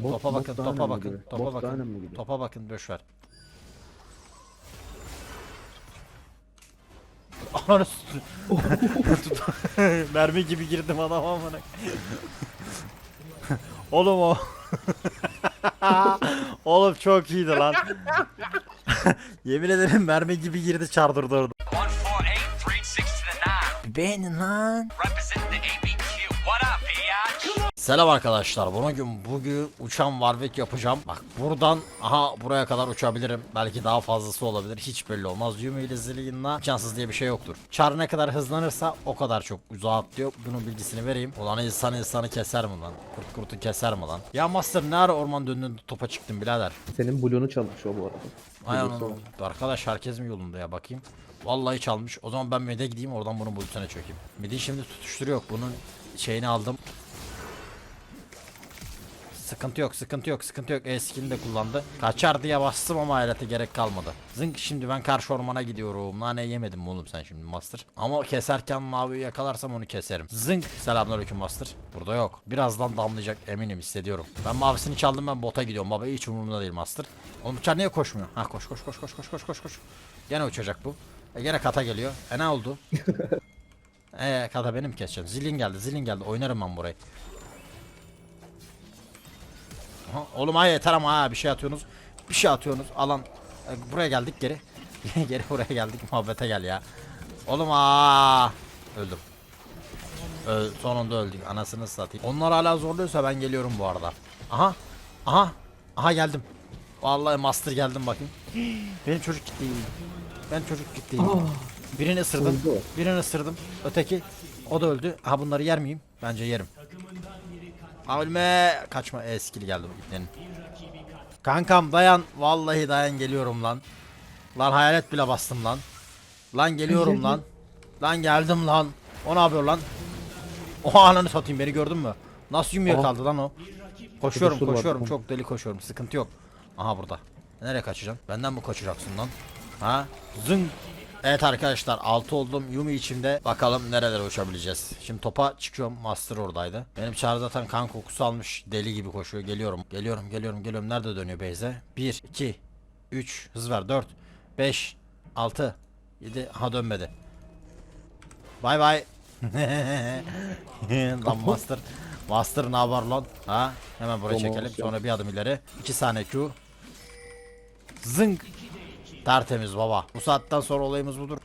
Bot- topa bot bakın, daha topa bakın, gibi. topa Bot bakın. gibi. Topa bakın boş ver. Ananı Mermi gibi girdim adam amına. Oğlum o. Oğlum çok iyiydi lan. Yemin ederim mermi gibi girdi çardırdı orada. 148, 360 to the 9. Beğenin lan. Selam arkadaşlar. Bugün bugün uçan Warwick yapacağım. Bak buradan aha buraya kadar uçabilirim. Belki daha fazlası olabilir. Hiç belli olmaz. Yumi ile Zillion'la imkansız diye bir şey yoktur. Char ne kadar hızlanırsa o kadar çok uzağa atlıyor. Bunun bilgisini vereyim. Ulan insan insanı keser mi lan? Kurt kurtu keser mi lan? Ya Master ne ara orman döndün topa çıktın birader? Senin Blue'nu çalmış o bu arada. Ay Blue'su anam. Arkadaş herkes mi yolunda ya bakayım. Vallahi çalmış. O zaman ben mid'e gideyim oradan bunun boyutuna çökeyim. Mid'i şimdi tutuşturuyor. Bunun şeyini aldım. Sıkıntı yok, sıkıntı yok, sıkıntı yok. E-skin de kullandı. Kaçar diye bastım ama ayrıca gerek kalmadı. Zınk şimdi ben karşı ormana gidiyorum. Nane yemedim mi oğlum sen şimdi Master? Ama keserken maviyi yakalarsam onu keserim. Zınk. Selamünaleyküm Master. Burada yok. Birazdan damlayacak eminim hissediyorum. Ben mavisini çaldım ben bota gidiyorum. Baba hiç umurumda değil Master. Oğlum uçar niye koşmuyor? Ha koş koş koş koş koş koş koş koş. Gene uçacak bu. E gene kata geliyor. E ne oldu? Eee kata benim keseceğim. Zilin geldi zilin geldi. Oynarım ben burayı. Aha, oğlum ha yeter ama ha bir şey atıyorsunuz. Bir şey atıyorsunuz. Alan e, buraya geldik geri. geri buraya geldik muhabbete gel ya. Oğlum aa öldüm. Öl, sonunda öldük. Anasını satayım. Onlar hala zorluyorsa ben geliyorum bu arada. Aha. Aha. Aha geldim. Vallahi master geldim bakayım. Benim çocuk gitti. Ben çocuk gitti. Birini ısırdım. Birini ısırdım. Öteki o da öldü. Ha bunları yer miyim? Bence yerim. Ölme. Kaçma. E skill geldi bu iplerin. Kankam dayan. Vallahi dayan geliyorum lan. Lan hayalet bile bastım lan. Lan geliyorum lan. Lan geldim lan. O ne yapıyor lan? Oha ananı satayım beni gördün mü? Nasıl yumuyor Oha. kaldı lan o? Koşuyorum var, koşuyorum tamam. çok deli koşuyorum sıkıntı yok. Aha burada. Nereye kaçacaksın? Benden mi kaçacaksın lan? Ha? Zın. Evet arkadaşlar 6 oldum Yumi içimde bakalım nerelere uçabileceğiz. Şimdi topa çıkıyorum Master oradaydı. Benim çağrı zaten kan kokusu almış deli gibi koşuyor geliyorum. Geliyorum geliyorum geliyorum nerede dönüyor Beyze? 1 2 3 hız ver 4 5 6 7 ha dönmedi. Bay bay. lan Master. Master ne var lan? Ha? Hemen buraya çekelim. Sonra bir adım ileri. 2 saniye Q. Zınk. Tertemiz baba. Bu saatten sonra olayımız budur.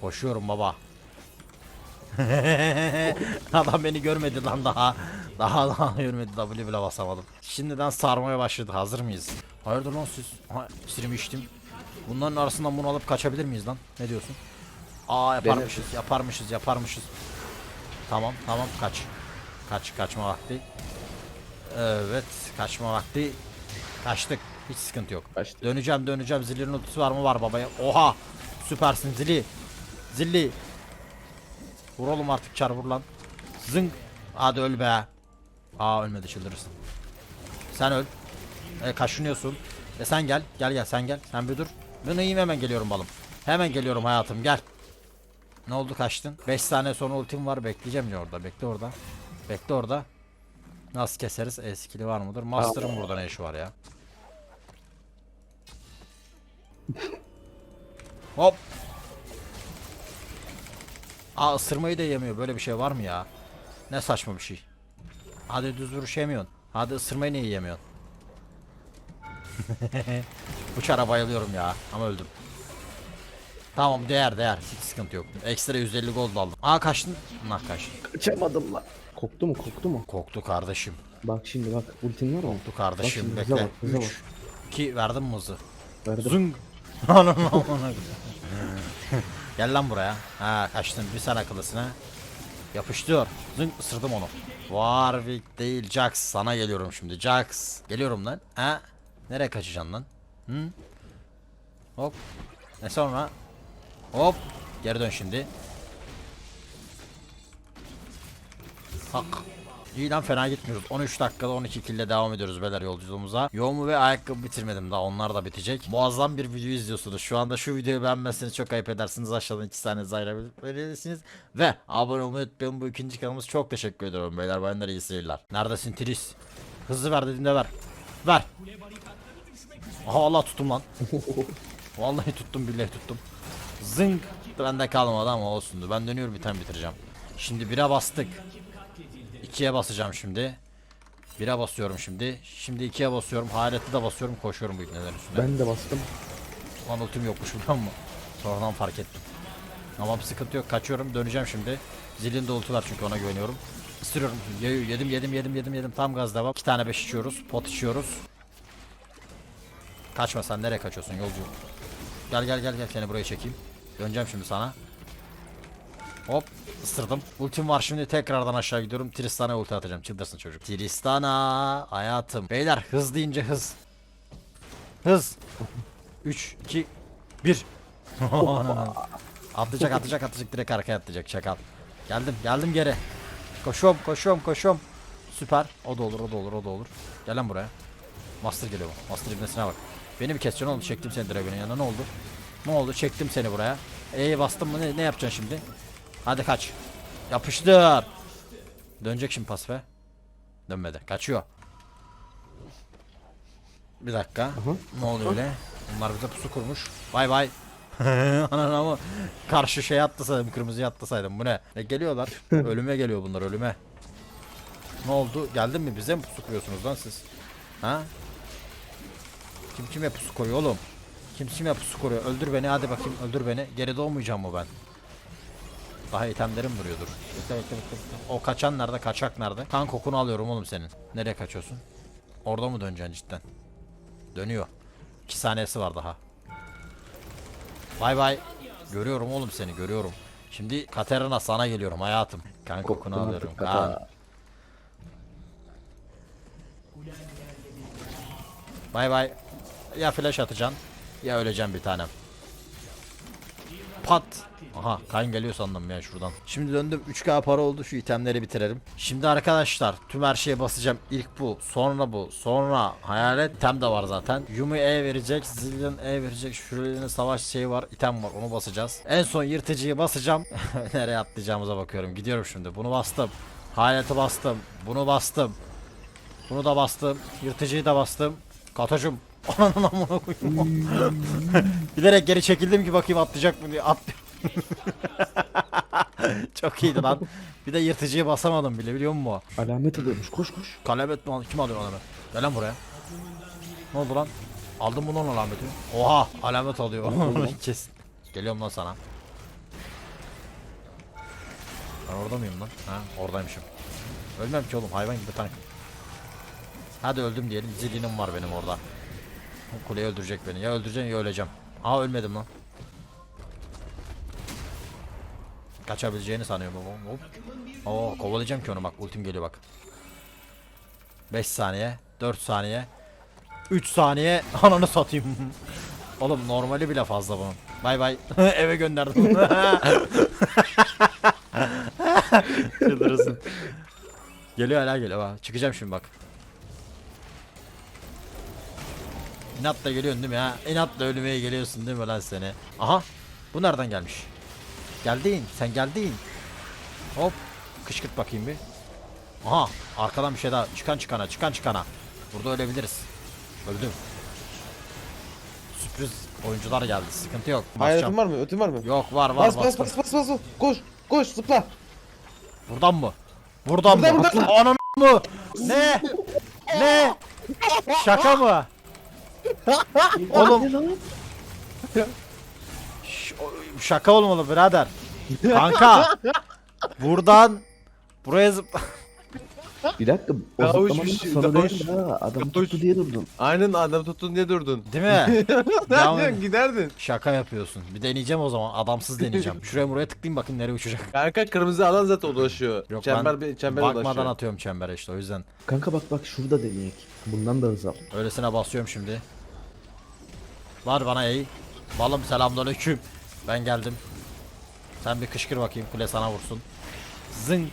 Koşuyorum baba. Adam beni görmedi lan daha. Daha daha görmedi W bile basamadım. Şimdiden sarmaya başladı. Hazır mıyız? Hayırdır lan siz? Ha, istirimi içtim. Bunların arasından bunu alıp kaçabilir miyiz lan? Ne diyorsun? Aa yaparmışız, yaparmışız, yaparmışız. Tamam, tamam kaç. Kaç, kaçma vakti. Evet, kaçma vakti. Kaçtık. Hiç sıkıntı yok. Kaçtık. Döneceğim, döneceğim. Zilli'nin ultisi var mı? Var babaya. Oha! Süpersin Zilli. Zilli. Vur oğlum artık çar vur lan. Zınk. Hadi öl be. Aa ölmedi çıldırırsın. Sen öl. E, kaşınıyorsun. E sen gel. Gel gel sen gel. Sen bir dur. Ben iyiyim hemen geliyorum balım. Hemen geliyorum hayatım gel. Ne oldu kaçtın? 5 saniye sonra ultim var bekleyeceğim ya orada. Bekle orada. Bekle orada. Nasıl keseriz? Eskili var mıdır? Master'ın burada ne işi var ya? Hop. Aa ısırmayı da yemiyor. Böyle bir şey var mı ya? Ne saçma bir şey. Hadi düz vuruş yemiyorsun. Hadi ısırmayı niye yemiyorsun? Uçara bayılıyorum ya. Ama öldüm. Tamam değer değer. Hiç sıkıntı yok. Ekstra 150 gold aldım. Aa kaçtın. Nah kaçtın. Kaçamadım lan. Koktu mu koktu mu? Korktu kardeşim. Bak şimdi bak ultin var mı? Korktu kardeşim. Bak şimdi hıza Bekle. bak, hıza 3 2 verdim mi hızı? Verdim. Zung. Anam amına Gel lan buraya. Ha kaçtın bir sen akıllısına. Yapıştır. Zung ısırdım onu. Warwick değil Jax. Sana geliyorum şimdi. Jax. Geliyorum lan. Ha? Nereye kaçacaksın lan? Hı? Hop. Ne sonra? Hop. Geri dön şimdi. Hak. İyi lan fena gitmiyoruz. 13 dakikada 12 kille devam ediyoruz beyler yolculuğumuza. Yoğumu ve ayakkabı bitirmedim daha onlar da bitecek. Muazzam bir video izliyorsunuz. Şu anda şu videoyu beğenmezseniz çok ayıp edersiniz. Aşağıdan 2 saniye ayırabilirsiniz. Ve abone olmayı unutmayın. Bu ikinci kanalımız çok teşekkür ediyorum beyler. Bayanlar iyi seyirler. Neredesin Tris? Hızlı ver dediğinde ver. Ver. Aha vallahi tuttum lan. Vallahi tuttum billahi tuttum. Zınk. Bende kalmadı ama olsundu. Ben dönüyorum bir tane bitireceğim. Şimdi bire bastık. 2'ye basacağım şimdi. 1'e basıyorum şimdi. Şimdi 2'ye basıyorum. Hayaleti de basıyorum. Koşuyorum bu ipnelerin üstüne. Ben de bastım. Lan ultim yokmuş biliyor musun? Sonradan fark ettim. Ama bir sıkıntı yok. Kaçıyorum. Döneceğim şimdi. Zilin de ulti var çünkü ona güveniyorum. Isırıyorum. Ye- Yedim yedim yedim yedim yedim. Tam gaz devam. 2 tane 5 içiyoruz. Pot içiyoruz. Kaçma sen nereye kaçıyorsun yolcu? Gel gel gel gel seni buraya çekeyim. Döneceğim şimdi sana. Hop ısırdım. Ultim var şimdi tekrardan aşağı gidiyorum. Tristan'a ulti atacağım. Çıldırsın çocuk. Tristana hayatım. Beyler hız deyince hız. Hız. 3 2 1. atlayacak atlayacak atlayacak direkt arkaya atlayacak çakal. Geldim geldim geri. Koşuyorum koşuyorum koşuyorum. Süper. O da olur o da olur o da olur. Gel lan buraya. Master geliyor. bu. Master ibnesine bak. Beni bir keseceksin oğlum. Çektim seni Dragon'un yanına. Ne oldu? Ne oldu? Çektim seni buraya. E'ye bastım mı? Ne, ne yapacaksın şimdi? Hadi kaç. Yapıştır. Dönecek şimdi pasife. Dönmedi. Kaçıyor. Bir dakika. Ne oluyor öyle? Bunlar bize pusu kurmuş. Bay bay. Anan ama karşı şey atlasaydım, kırmızıya atlasaydım. Bu ne? E, geliyorlar. ölüme geliyor bunlar, ölüme. Ne oldu? Geldin mi? Bize mi pusu kuruyorsunuz lan siz? Ha? Kim kime pusu koyuyor oğlum? Kim kime pusu koruyor? Öldür beni hadi bakayım öldür beni. Geri doğmayacağım mı ben? Daha itemlerim duruyordur. Bekle bekle bekle. O kaçan nerede? Kaçak nerede? Kan kokunu alıyorum oğlum senin. Nereye kaçıyorsun? Orada mı döneceksin cidden? Dönüyor. 2 saniyesi var daha. Bay bay. Görüyorum oğlum seni görüyorum. Şimdi Katerina sana geliyorum hayatım. Kan kokunu Koktum alıyorum. artık Kan. kata. Bay bay. Ya flash atacaksın ya öleceğim bir tanem. Pat. Aha kan geliyor sandım ya şuradan. Şimdi döndüm 3K para oldu şu itemleri bitirelim. Şimdi arkadaşlar tüm her şeye basacağım. İlk bu sonra bu sonra hayalet item de var zaten. Yumi E verecek Zillion E verecek. Şurada savaş şeyi var item var onu basacağız. En son yırtıcıyı basacağım. Nereye atlayacağımıza bakıyorum. Gidiyorum şimdi bunu bastım. Hayaleti bastım. Bunu bastım. Bunu da bastım. Yırtıcıyı da bastım. Katacım. Ananın amına koyayım. Bilerek geri çekildim ki bakayım atlayacak mı diye. At. Çok iyiydi lan. Bir de yırtıcıyı basamadım bile biliyor musun? Alamet alıyormuş. Koş koş. Kalamet mi? Kim alıyor alamet? Gel lan buraya. Ne oldu lan? Aldım bunu onun alameti. Oha alamet alıyor. Kesin. Geliyorum lan sana. Ben orada mıyım lan? Ha oradaymışım. Ölmem ki oğlum hayvan gibi tank. Hadi öldüm diyelim. Zillinim var benim orada. O Kuleyi öldürecek beni. Ya öldüreceksin ya öleceğim. Aa ölmedim lan. Kaçabileceğini sanıyorum. Hop. Oo kovalayacağım ki onu bak. Ultim geliyor bak. 5 saniye, 4 saniye, 3 saniye. Ananı satayım. Oğlum normali bile fazla bunun. Bay bay. Eve gönderdim. Çıldırırsın. Geliyor hala geliyor. Çıkacağım şimdi bak. İnatla geliyorsun değil mi ha? İnatla ölümeye geliyorsun değil mi lan seni? Aha. Bu nereden gelmiş? Geldin. Sen geldin. Hop. Kışkırt bakayım bir. Aha. Arkadan bir şey daha. Çıkan çıkana. Çıkan çıkana. Burada ölebiliriz. Öldüm. Sürpriz oyuncular geldi. Sıkıntı yok. Hayatın Basacağım. var mı? Ötün var mı? Yok var var Bas bas bas bas bas. bas. Koş. Koş zıpla. Buradan mı? Buradan Buradan, mı? buradan. Ananı mı? Ne? ne? Şaka mı? Oğlum Ş- şaka olmalı birader. Kanka. Buradan buraya zıp Bir dakika. O Ya zıplamanın uç, uç, sonu uç. değil ha. Adam Uç. tuttu diye durdun. Aynen adam tuttun diye durdun. değil mi? Edin. giderdin? Şaka yapıyorsun. Bir deneyeceğim o zaman. Adamsız deneyeceğim. Şuraya buraya tıklayayım bakayım nereye uçacak. Kanka kırmızı alan zaten dolaşıyor. Yok çember ben çember bakmadan dolaşıyor. atıyorum çembere işte o yüzden. Kanka bak bak şurada deneyek. Bundan da hız al. Öylesine basıyorum şimdi. Var bana ey. Balım selamünaleyküm. Ben geldim. Sen bir kışkır bakayım kule sana vursun. Zing.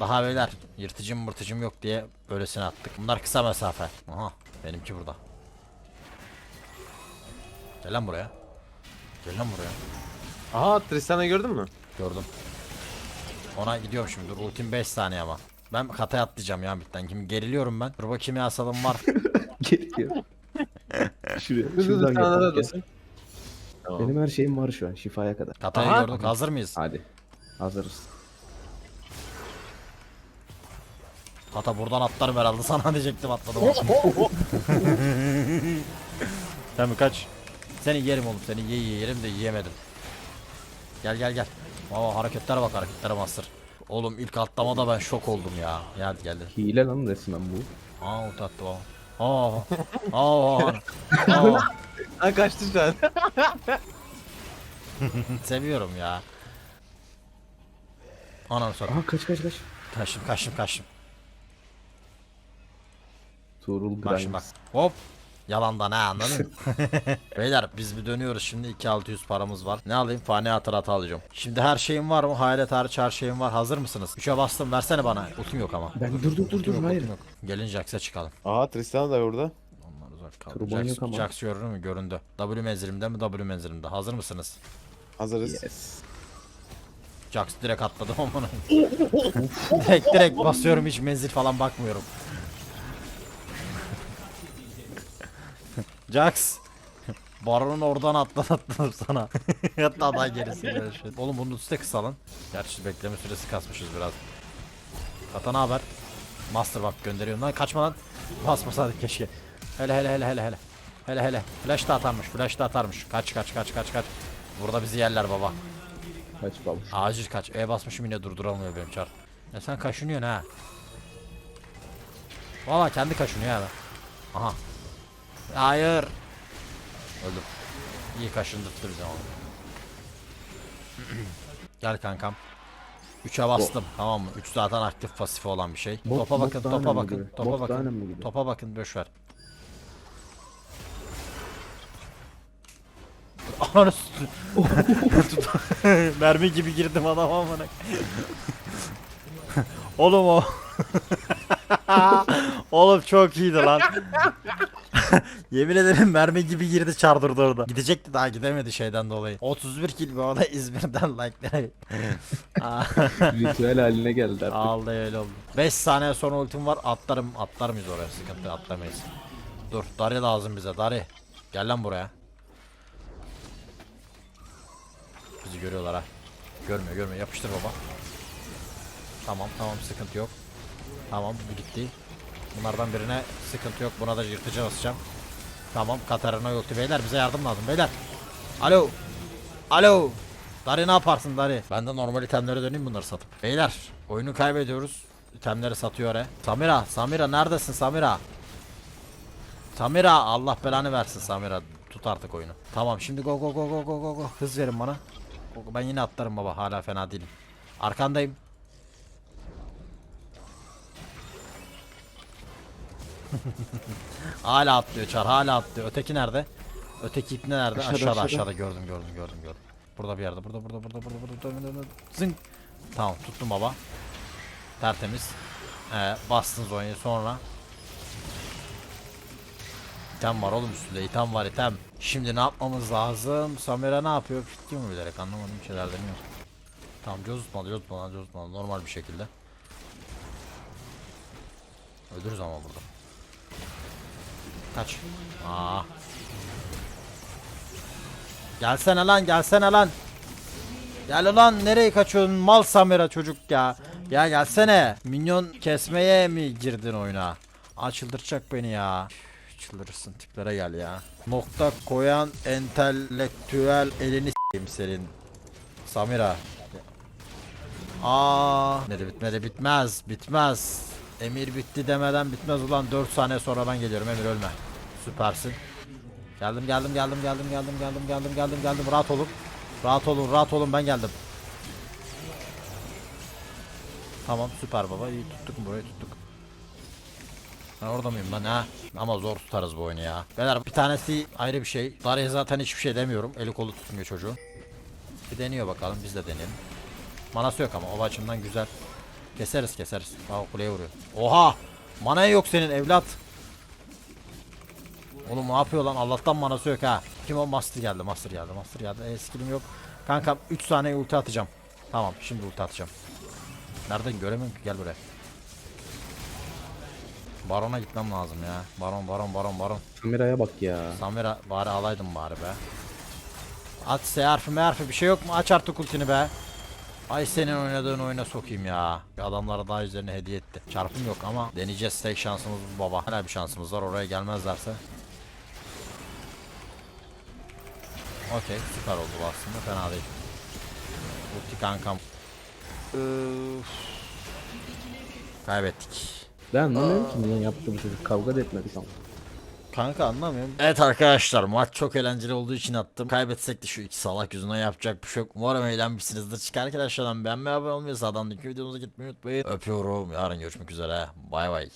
Daha beyler yırtıcım mırtıcım yok diye böylesine attık. Bunlar kısa mesafe. Aha benimki burada. Gel lan buraya. Gel lan buraya. Aha Tristan'ı gördün mü? Gördüm. Ona gidiyorum şimdi. Dur ultim 5 saniye ama. Ben kataya atlayacağım ya bitten. Kim geriliyorum ben. Dur bakayım ya asalım var. Geliyor. Şuraya. Şuradan sana da. Tamam. Benim her şeyim var şu an şifaya kadar. Katayı Aha. gördük. Hazır mıyız? Hadi. Hazırız. Kata buradan atlarım herhalde. Sana diyecektim atladım. Sen mi kaç? Seni yerim oğlum. Seni ye ye yerim de yiyemedim. Gel gel gel. Aa hareketlere bak hareketlere master. Oğlum ilk atlamada ben şok oldum ya. Geldi geldi. Hile lan resmen bu. Aa ulti attı baba. Aa. Aa. Aa. Ha kaçtı şu an. Seviyorum ya. Anam sonra. Aha kaç kaç kaç. Kaçtım kaçtım kaçtım. Tuğrul Bak şimdi bak. Grimes. Hop. Yalandan ha anladın mı? Beyler biz bir dönüyoruz şimdi 2600 paramız var. Ne alayım? Fani hatıratı alacağım. Şimdi her şeyim var mı? Hayalet hariç her şeyim var. Hazır mısınız? 3'e bastım versene bana. Ultim yok ama. Ben dur dur dur dur hayır. yok. Gelince Jax'e çıkalım. Aha Tristan da orada. Onlar uzak kaldı. Turban Jax, yok ama. Jax görünür mü? Göründü. W menzilimde mi? W menzilimde. Hazır mısınız? Hazırız. Yes. Jax direkt atladım amına. direkt direkt basıyorum hiç menzil falan bakmıyorum. Jax. Baron'un oradan atlan atladım sana. Hatta daha gerisi böyle şey. Oğlum bunun üstü de kısa lan. Gerçi bekleme süresi kasmışız biraz. Kata ne haber? Master bak gönderiyorum lan kaçma lan. Basmasaydık keşke. Hele hele hele hele hele. Hele hele. Flash da atarmış. Flash da atarmış. Kaç kaç kaç kaç kaç. Burada bizi yerler baba. Kaç babuş. Acil kaç. E basmışım yine durduramıyor benim çar. Ya sen kaşınıyorsun ha. Valla kendi kaşınıyor abi. Aha. Hayır. Öldüm. İyi kaşındırttı bizi ama. Gel kankam. 3'e bastım tamam mı? 3 zaten aktif pasif olan bir şey. Bot- topa bakın, topa bakın, gibi. topa Bot bakın. Topa bakın boş ver. Ananı Mermi gibi girdim adama amına. Oğlum o. Oğlum çok iyiydi lan. Yemin ederim mermi gibi girdi çardırdı orada. Gidecekti daha gidemedi şeyden dolayı. 31 kill bu arada İzmir'den like Ritüel haline geldi artık. Aldı öyle oldu. 5 saniye sonra ultim var atlarım atlar mıyız oraya sıkıntı atlamayız. Dur Dari lazım bize Dari. Gel lan buraya. Bizi görüyorlar ha. Görmüyor görmüyor yapıştır baba. Tamam tamam sıkıntı yok. Tamam bu gitti. Bunlardan birine sıkıntı yok buna da yırtıcı basacağım. Tamam Katarina ulti beyler bize yardım lazım beyler. Alo. Alo. Dari ne yaparsın Dari? Ben de normal itemlere döneyim bunları satıp. Beyler oyunu kaybediyoruz. İtemleri satıyor he. Samira, Samira neredesin Samira? Samira Allah belanı versin Samira. Tut artık oyunu. Tamam şimdi go go go go go go. Hız verin bana. Ben yine atlarım baba hala fena değilim. Arkandayım. hala atlıyor çar hala atlıyor. Öteki nerede? Öteki ip nerede? Aşağıda, Aşağıda aşağıda, aşağıda. gördüm gördüm gördüm gördüm. Burada bir yerde burada burada burada burada burada burada burada Zınk. Tamam tuttum baba. Tertemiz. Ee, bastın Zonya'yı sonra. İtem var oğlum üstünde item var item. Şimdi ne yapmamız lazım? Samira ne yapıyor? Fitliyor mu bilerek anlamadım şeyler deniyor. Tamam göz tutmadı göz tutmadı tutmadı normal bir şekilde. Öldürürüz ama burada. Kaç. Aa. Gelsene lan gelsene lan. Gel lan nereye kaçıyorsun mal Samira çocuk ya. Ya gelsene. Minyon kesmeye mi girdin oyuna? Aa çıldıracak beni ya. Çıldırırsın tiplere gel ya. Nokta koyan entelektüel elini s**eyim senin. Samira. Aa, de bitmedi bitmez bitmez. Emir bitti demeden bitmez ulan 4 saniye sonra ben geliyorum Emir ölme. Süpersin. Geldim geldim geldim geldim geldim geldim geldim geldim geldim rahat olun. Rahat olun rahat olun ben geldim. Tamam süper baba iyi tuttuk burayı tuttuk. Ben orada mıyım lan ha? Ama zor tutarız bu oyunu ya. Beyler bir tanesi ayrı bir şey. Dariye zaten hiçbir şey demiyorum. Eli kolu tutmuyor çocuğun. Bir deniyor bakalım biz de deneyelim. Manası yok ama o açımdan güzel. Keseriz keseriz. Daha kuleye vuruyor. Oha! Mana yok senin evlat. Oğlum ne yapıyor lan? Allah'tan manası yok ha. Kim o? Master geldi. Master geldi. Master geldi. E, skillim yok. Kankam 3 saniye ulti atacağım. Tamam şimdi ulti atacağım. Nereden göremiyorum ki gel buraya. Barona gitmem lazım ya. Baron baron baron baron. Kameraya bak ya. Samira bari alaydım bari be. At S harfi M harfi bir şey yok mu? Aç artık ultini be. Ay senin oynadığın oyuna sokayım ya. Adamlara daha üzerine hediye etti. Çarpım yok ama deneyeceğiz tek şansımız bu baba. Hala bir şansımız var oraya gelmezlerse. Okey süper oldu bu aslında fena değil. Ulti kankam. Üf. Kaybettik. Ben anlamıyorum ki niye yaptı bu çocuk. Kavga da etmedik ama. Kanka anlamıyorum. Evet arkadaşlar maç çok eğlenceli olduğu için attım. Kaybetsek de şu iki salak yüzüne yapacak bir şey yok. Umarım eğlenmişsinizdir. Çıkarken aşağıdan beğenmeyi abone olmayı sağdan linki videomuza gitmeyi unutmayın. Öpüyorum. Yarın görüşmek üzere. Bay bay.